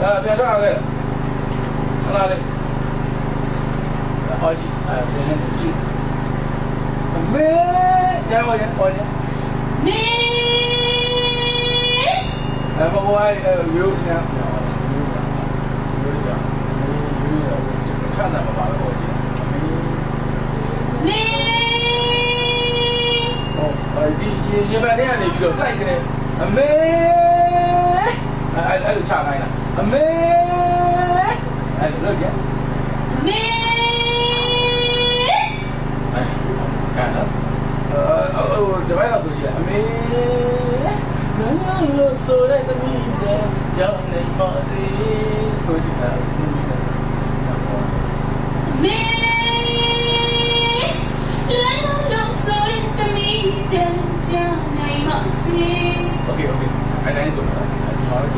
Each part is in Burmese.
ဒါပြန်တော့ခဲ့ဟလာလေးအော်ကြီးအဲဒီနေ့ကြည့်မေရောရပေါ်ရမေအဘဘဝရုပ်ညာရုပ်ညာရုပ်ညာချမ်းသာမှာပါလို့ကြည့်မေဟောအဲဒီရေပတ်ထဲကနေပြီးတော့လိုက်ချင်တယ်အမေအဲ့အဲ့လိုချနိုင်လား အမေအဲ့လိုလုပ်ကြအမေအဲ့ကဲတော့အော်ဒီဘက်ကဆိုကြအမေနော်လို့ဆိုတဲ့သမီးတဲ့ကြောင့်နေပါစေဆိုကြတာမင်းလည်းလို့ဆိုရင်တမီးတဲ့ကြောင့်နိုင်ပါစေ Okay okay အဲ့ဒါဆိုတော့ကျွန်တော်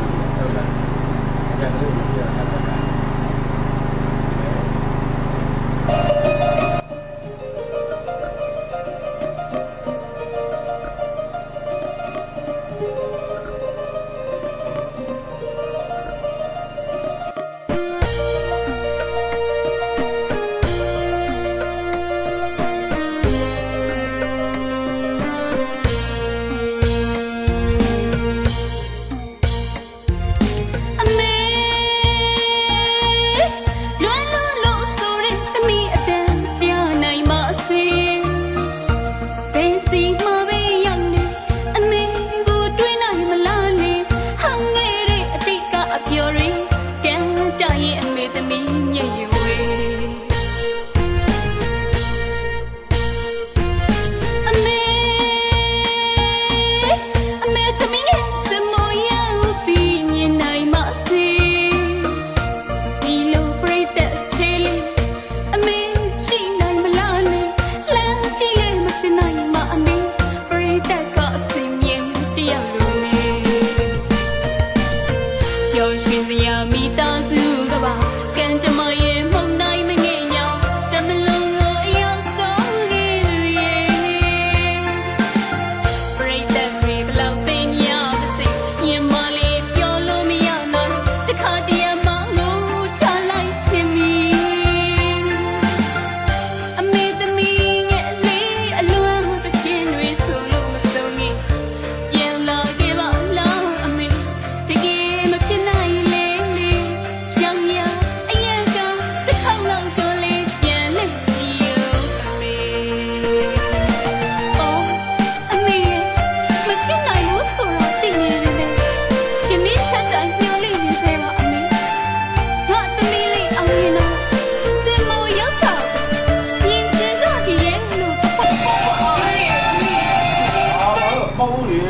ဟုတ်ဘူးလေ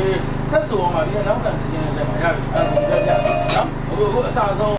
ဆက်ဆိုအောင်ပါဒီကနောက်တန်ကျင်းတဲ့လက်မှာရပြီအဲ့ဒါကိုပြောပြနော်ဟိုဟိုအစားဆုံး